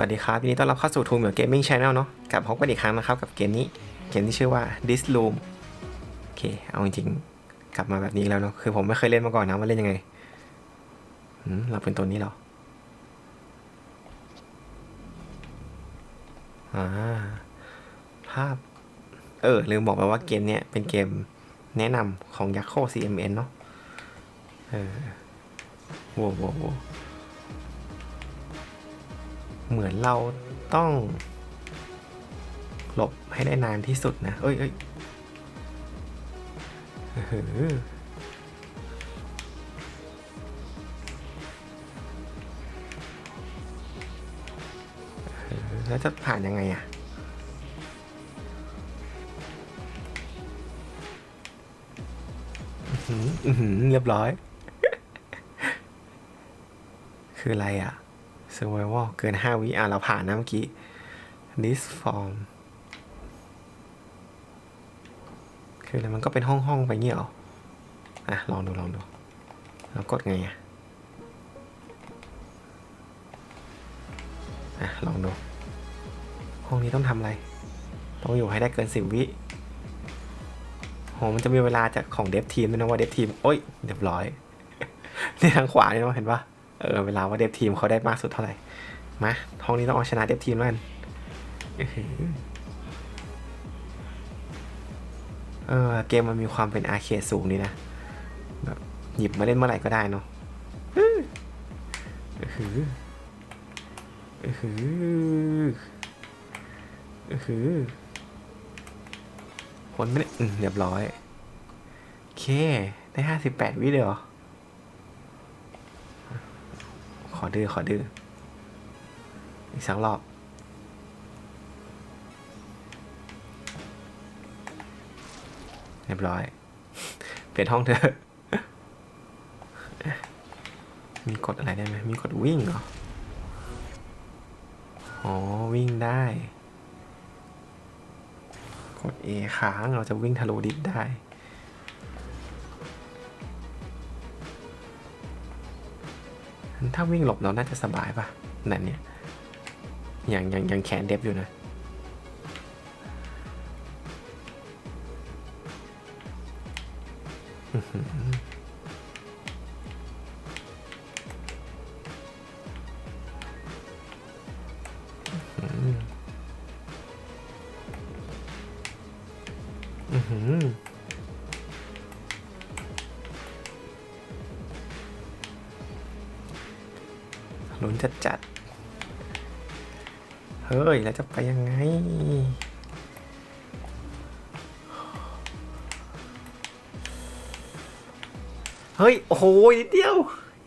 สวัสดีครับยินดีต้อนรับเข้าสู่ทูเหมือเกมมิ่งช n แนลเนาะกลับพบกันอีกครั้งนะครับกับเกมนี้เกมที่ชื่อว่า This Room โอเค เอาจริงๆ กลับมาแบบนี้แล้วเนาะคือผมไม่เคยเล่นมาก่อนนะว่าเล่นยังไงหืมเราเป็นตัวนี้เหรออ่าภาพ เออ ลืมบอกไปว่าเกมเนี้ยเป็นเกมแนะนำของ y a k o CMN เนาะเออโว้โว้โว เหมือนเราต้องหลบให้ได้นานที่สุดนะ เอ้ยเอ้ยแล้วจะผ่านยังไงอะอือหือเรียบร้อย คืออะไรอะ survival เกิน 5 วิอะเราผ่านนะเมื่อกี้ this form คือแล้วมันก็เป็นห้องห้องไปเงี้ยหรอ อะ ลองดู ลองดูแล้วกดไงอะ อะ ลองดู ห้องนี้ต้องทำอะไร ต้องอยู่ให้ได้เกิน 10 วิโหมันจะมีเวลาจากของเดฟทีมด้วยนะว่าเดฟทีม โอ้ยเรียบร้อย นี่ทางขวาเนี่เนะเห็นปะ เออเวลาว่าเดฟทีมเขาได้มากสุดเท่าไหร่ มาห้องนี้ต้องเอาชนะเดฟทีมแล้วกันเออเกมมันมีความเป็นอาเคดสูงดีนะแบบหยิบมาเล่นเมื่อไหร่ก็ได้เนาะอื้อหืออื้อหืออื้อหือผลไม่ได้เรียบร้อย โอเค ได้ห้าสิบแปดวิเดียวเหรอ ขอดื้อขอดื้ออีกสักรอบ เรียบร้อย เปลี่ยนห้องเถอะ มีกดอะไรได้ไหม มีกดวิ่งเหรอ อ๋อ วิ่งได้ กด A ค้างเราจะวิ่งทะลุดิสได้ ถ้าวิ่งหลบเราน่าจะสบายป่ะนั่นเนี่ยยังยังยังแขนเด็บอยู่นะ แล้วจะไปยังไง เฮ้ย โอ้โหนิดเดียว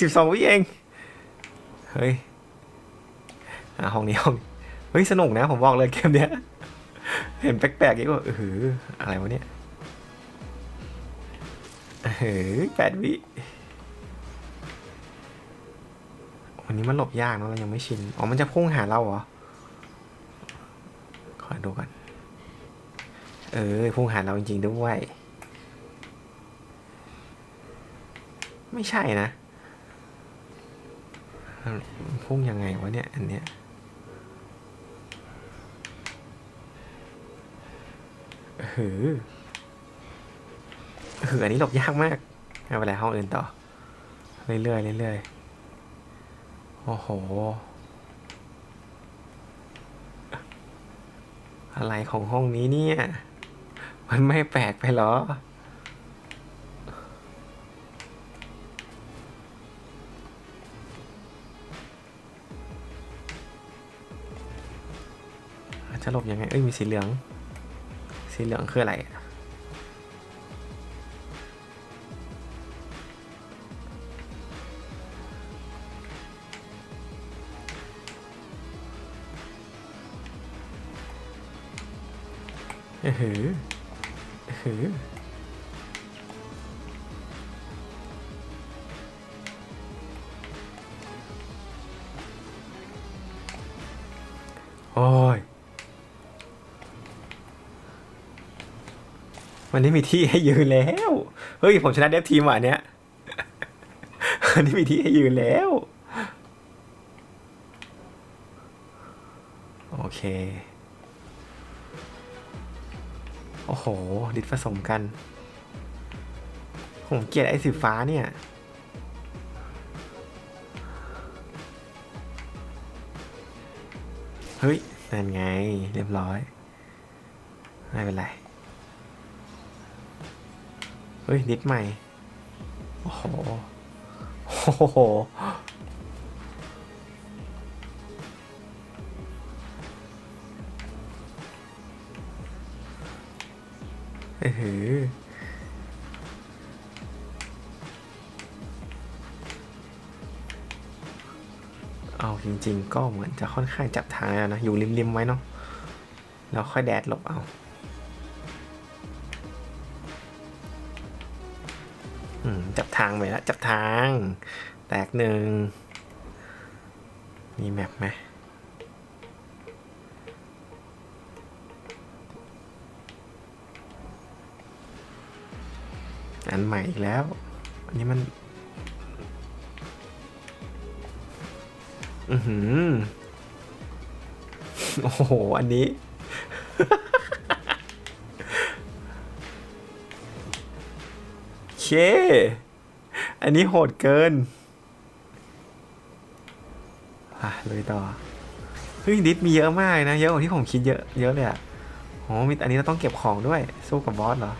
สิบสองวิเอง เฮ้ยอะห้องนี้ห้องเฮ้ย สนุกนะผมบอกเลยเกมเนี้ย เห็นแปลกๆอีกว่าเอออะไรวะเนี่ยเฮ้ยแปดวิวันนี้มันหลบยากเนอะเรายังไม่ชิน อ๋อ มันจะพุ่งหาเราเหรอ ขอดูก่อน เออพุ่งหาเราจริงๆด้วย ไม่ใช่นะ พุ่งยังไงวะเนี่ย อันเนี้ยเหือเหืออันนี้หลบยากมากเอาไปแล้วห้องอื่นต่อ เรื่อยๆเรื่อยๆโอ้โห อะไรของห้องนี้เนี่ย มันไม่แปลกไปหรอ จะหลบยังไง เอ้ย มีสีเหลือง สีเหลืองคืออะไรอะ เออหือเออหือโอ้ยวันนี้มีที่ให้ยืนแล้ว เฮ้ย ผมชนะเดฟทีมว่ะอันเนี้ยวันนี้มีที่ให้ยืนแล้ว ผสมกัน ผมเกลียดไอ้สีฟ้าเนี่ย เฮ้ย นั่นไง เรียบร้อย ไม่เป็นไร เฮ้ยดิสใหม่ โอ้โห โอ้โห เออเอาจริงๆ ก็เหมือนจะค่อนข้างจับทางแล้วนะ อยู่ริมๆไว้เนาะแล้วค่อยแดดหลบเอาอืมจับทางไปแล้วจับทาง แตกหนึ่งมีแมปไหม อันใหม่อีกแล้ว อันนี้มัน อือหือ โอ้โห อันนี้ เค อันนี้โหดเกิน อะเลยต่อ เฮ้ย ดิสมีเยอะมากนะ เยอะกว่าที่ผมคิดเยอะ เยอะเลยอะโอ้มีอันนี้เราต้องเก็บของด้วย สู้กับบอสเหรอ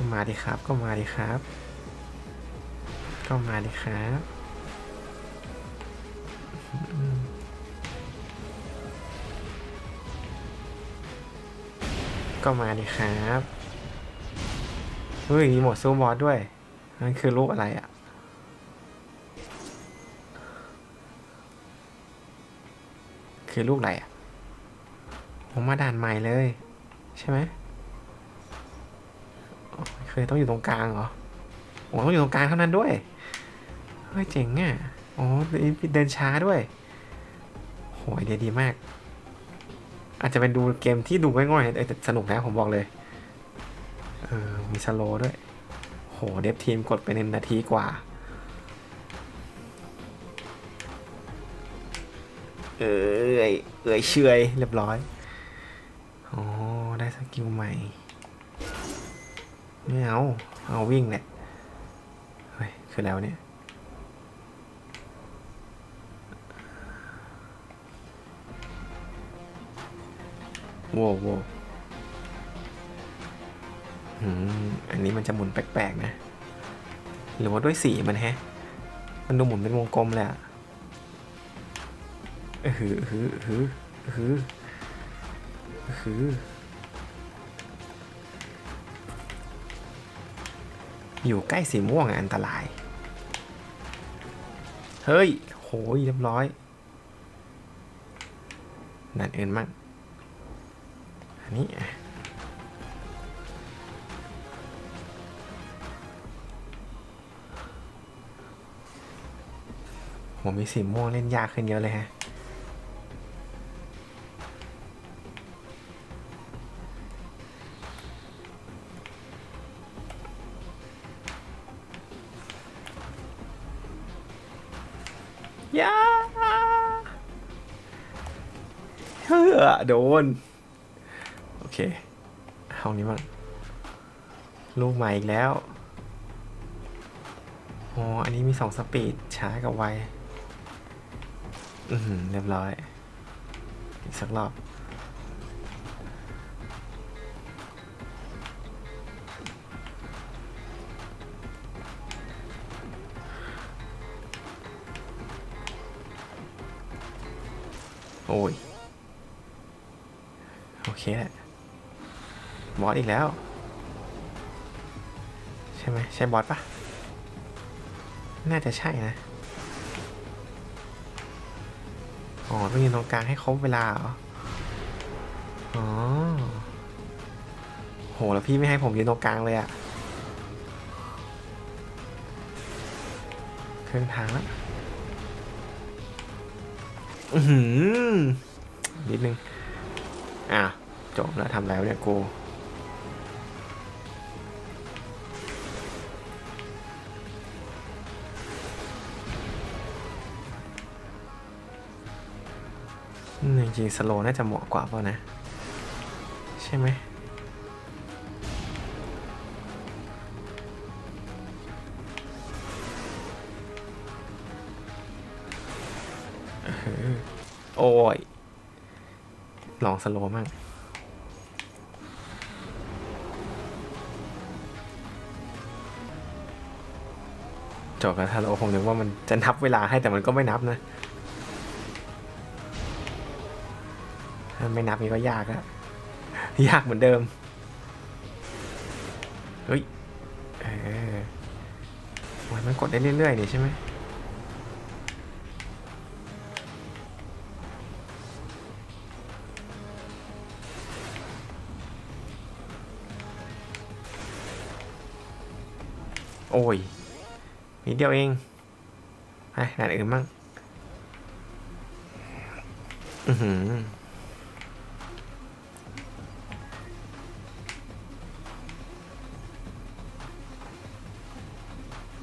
ก็มาดิครับ ก็มาดิครับ ก็มาดิครับก็มาดิครับเฮ้ยมีหมดสู้บอสด้วยนั่นคือรูปอะไรอะ่ะคือลูกอะไรอะ่ะผมมาด่านใหม่เลย ใช่ไหม เคยต้องอยู่ตรงกลางเหรอโอ้ต้องอยู่ตรงกลางเท่านั้นด้วย เฮ้ยเจ๋งอะโอ๋อเดินช้าด้วยโหไอเดียดีมาก อาจจะเป็นดูเกมที่ดูง่อยๆแต่สนุกนะผมบอกเลย เออ มีสโลด้วย โห เดฟทีมกดไปในนาทีกว่า เอ้ยเอยเชยเรียบร้อย อ๋อ ได้สกิลใหม่ ไม่เอา เอาวิ่งแหละเฮ้ยคือแล้วเนี่ยโว้วโว้วอืมอันนี้มันจะหมุนแปลกๆนะ หรือว่าด้วยสีมันแฮะ มันดูหมุนเป็นวงกลมเละเออหือหือหือหือ อยู่ใกล้สีม่วงอะอันตราย เฮ้ย โหยเรียบร้อย นั่นเอินมั่งอันนี้อะโหมีสีม่วงเล่นยากขึ้นเยอะเลยฮะ โดน โอเค ห้องนี้มั่งลูกใหม่อีกแล้วอ๋ออันนี้มีสองสปีด ช้ากับไว อือหือเรียบร้อย อีกสักรอบ โอ้ย โอเคแหละบ อสอีกแล้ว ใช่ไหมใช่บอสปะน่าจะใช่นะ อ๋อต้องยืนตรงกลางให้ครบเวลาเหรออ๋อโหแล้วพี่ไม่ให้ผมยืนตรงกลางเลยอะเครึ่องทางแล้วอือหือนิดนึง อะจบแล้วทำแล้วเนี่ยกู จริงๆสโลน่าจะเหมาะกว่าเปล่านะ ใช่ไหมโอ้ย ลองสโลมั่งจบแล้วถ้าเราคงนึกว่ามันจะนับเวลาให้แต่มันก็ไม่นับนะาไม่นับนี่ก็ยากอะยากเหมือนเดิม เฮ้ยเออโอ้ยมันกดได้เรื่อยๆนี่ใช่ไหมโอ้ยนิดเดียวเองไปด่านอื่นบ้างอือหือ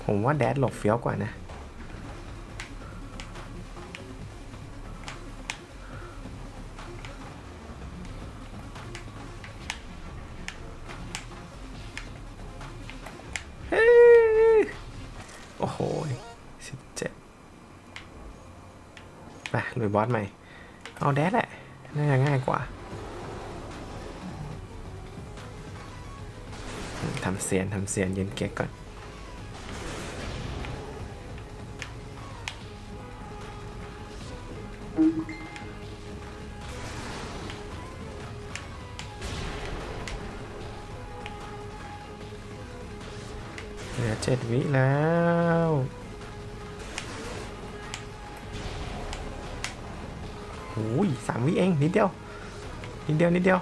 ผมว่าแดดหลบเฟี้ยวกว่านะเฮ้ยโอ้โหสิบเจ็ดไปลุยบอสใหม่ เอาแดดแหละ น่าจะง่ายกว่าทำเสียน ทำเสียน เยืนเก๊กก่อน เหลือเจ็ดวิแล้วโอ้ยสามวิเองนิดเดียว นิดเดียว นิดเดียว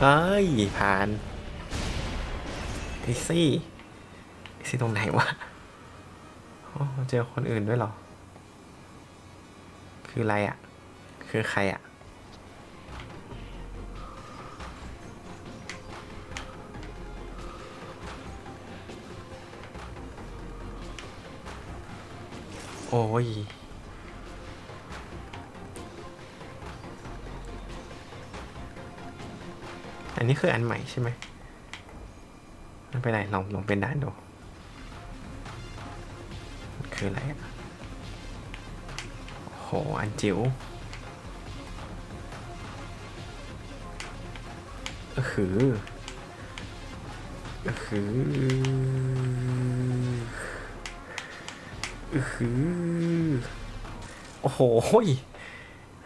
เฮ้ย ผ่านอีซี่อีซี่ตรงไหนวะ อ้เจอคนอื่นด้วยเหรอ คืออะไรอะ่ะ คือใครอะ โอ้ยอันนี้คืออันใหม่ใช่ไหมไม่เป็นไรลองลองเป็นด่านดู คืออะไรโห อันจิ๋วเออคือเออคือเออคือ โอ้โห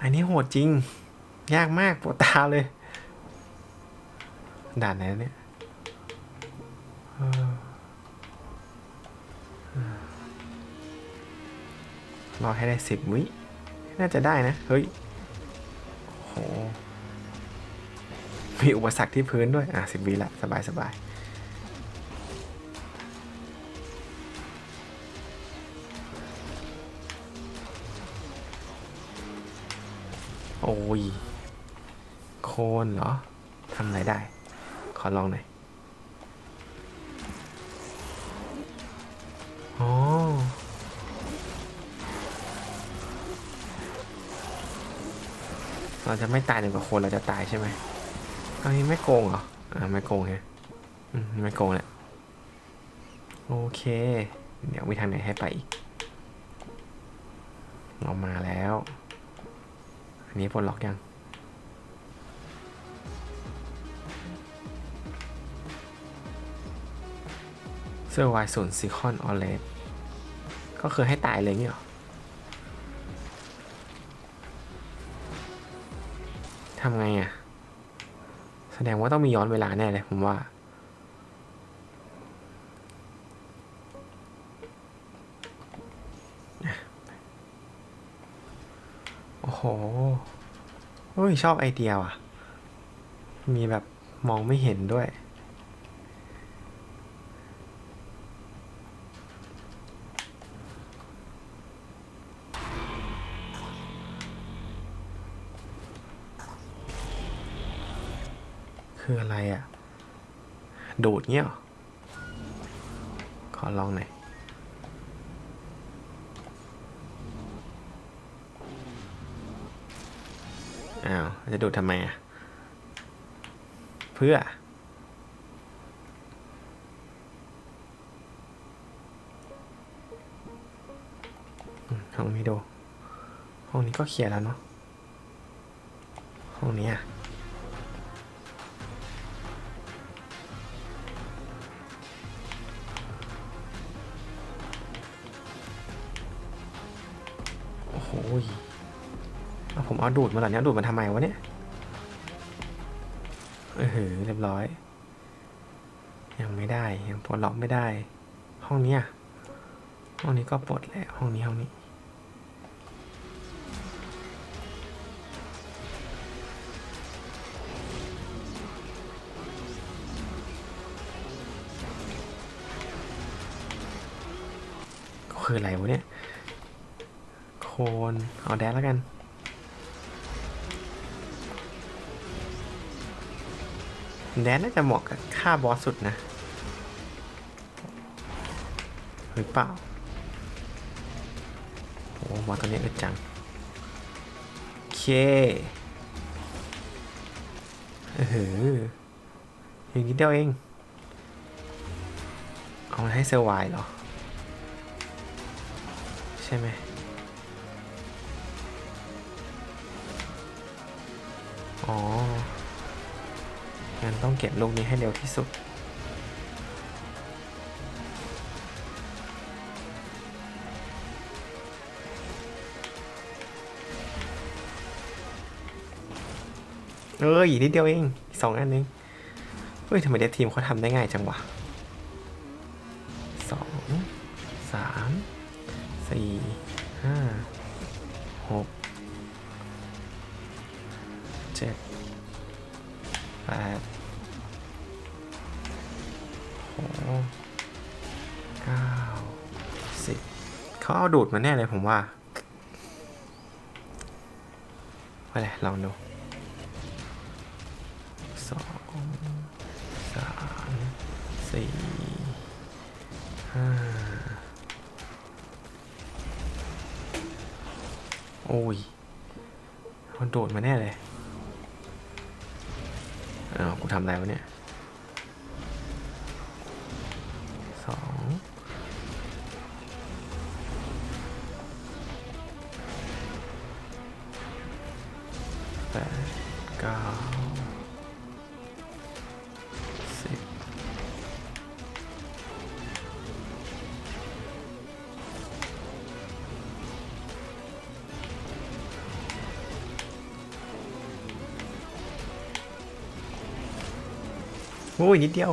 อันนี้โหดจริง ยากมากปวดตาเลย ด่านไหนเนี่ย รอให้ได้สิบวิ น่าจะได้นะ เฮ้ยโหมีอุปสรรคที่พื้นด้วย อะสิบวิละ สบายสบายโอ้ย โคนเหรอทำอะไรได้ ขอลองหน่อย อ๋อ เราจะไม่ตายหนึ่งกับคนเราจะตายใช่ไหมอันนี้ไม่โกงเหรอ อ่าไม่โกงไงอืมไม่โกงแหละ โอเค เดี๋ยวมีทางไหนให้ไปอีก เรามาแล้ว อันนี้ปลดล็อกยังเสื้อวายศูนย์ซิคอนออเลสก็คือให้ตายเลยเงี้ยเหรอ ทำไงอะ แสดงว่าต้องมีย้อนเวลาแน่เลยผมว่า โอ้โหเฮ้ยชอบไอเดียว่ะ มีแบบมองไม่เห็นด้วย ไรอะ่ดูดเงี้ยขอลองหน่อยอ้าว จะดูดทำไมอะ เพื่อ ห้องนี้ดู ห้องนี้ก็เคลียร์แล้วเนาะห้องนี้อะ ยเอาผมเอาดูดมาเหรอเนี่ยดูดมาทำไมวะเนี่ยเออเรียบร้อย ยังไม่ได้ยังปลดล็อกไม่ได้ ห้องนี้ห้องนี้ก็ปลดแล้วห้องนี้ห้องนี้ก็คืออะไรวะเนี่ย คนเอาแดนแล้วกันแดนน่าจะเหมาะกับค่าบอสสุดนะ หรือเปล่า โอ้บอสตัวนี้อึดจัง โอเคเอออย่างนี้เดียวเอง เอามาให้เซอร์ไวเหรอ ใช่ไหม อ๋อ งั้นต้องเก็บลูกนี้ให้เร็วที่สุด เอ้ยนิดเดียวเองสองอันเองเฮ้ยทำไมเดฟทีมเขาทำได้ง่ายจังวะสองสามสี่ห้า แปดโอ้เก้าสิบเขาเอาดูดมาแน่เลยผมว่าไปเลยลองดูสองสามสี่ห้าโอ้ยมันโดดมาแน่เลย อ้าวกูทำอะไรวะเนี่ย ยนิดเดียว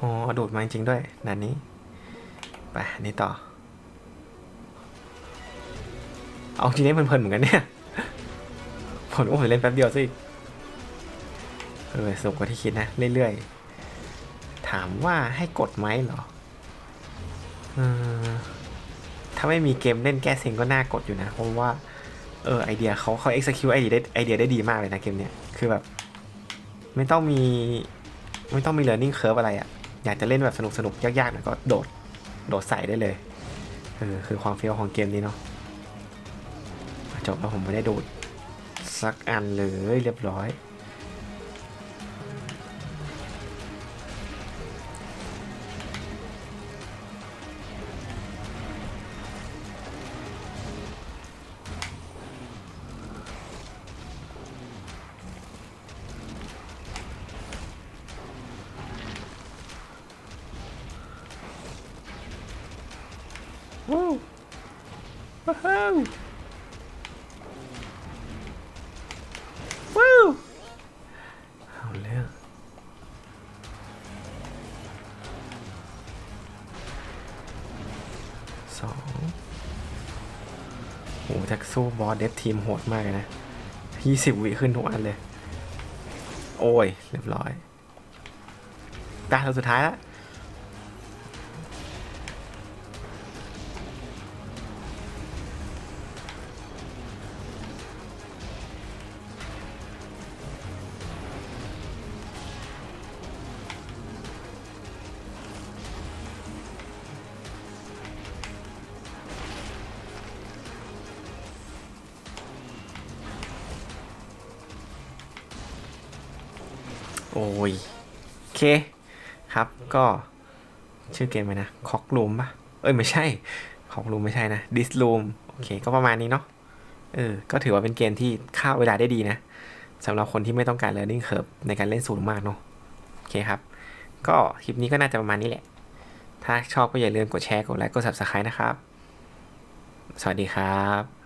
อ๋อโดดมาจริงด้วยนันนี้ไปนี่ต่อ เอาจริงๆเพลินๆเหมือนกันเนี่ยผมว่าผมเล่นแป๊บเดียวสิเออสนุกกว่าที่คิดนะ เรื่อยๆ ถามว่าให้กดไหมเหรอเออถ้าไม่มีเกมเล่นแก้เซ็งก็น่ากดอยู่นะ เพราะว่า เออไอเดียเขาเขา execute ไอเดียได้ไอเดียได้ดีมากเลยนะเกมเนี้ย คือแบบ ไม่ต้องมี ไม่ต้องมี learning curve อะไรอะ่ะ อยากจะเล่นแบบสนุกสนุกยากๆหน่อยก็โดด โดดใส่ได้เลยเออคือความเฟี้ยวของเกมนี้เนาะจบแล้วผมไม่ได้โดดสักอันเลยเรียบร้อย สองโหจะสู้บอสเดฟทีมโหดมากเลยนะยี่สิบวิขึ้นทุกอันเลย โอ้ย เรียบร้อยตาเราสุดท้ายแล้ว โอ้ยโอเคครับก็ชื่อเกมไหมนะคอกลูมปะเอ้ยไม่ใช่คอกลูมไม่ใช่นะดิสลูมโอเคก็ประมาณนี้เนาะเออก็ถือว่าเป็นเกมที่ฆ่าเวลาได้ดีนะสำหรับคนที่ไม่ต้องการ learning curve ในการเล่นสูงมากเนาะโอเคครับ ก็คลิปนี้ก็น่าจะประมาณนี้แหละ ถ้าชอบก็อย่าลืมกดแชร์กดไลค์กด subscribe นะครับ สวัสดีครับ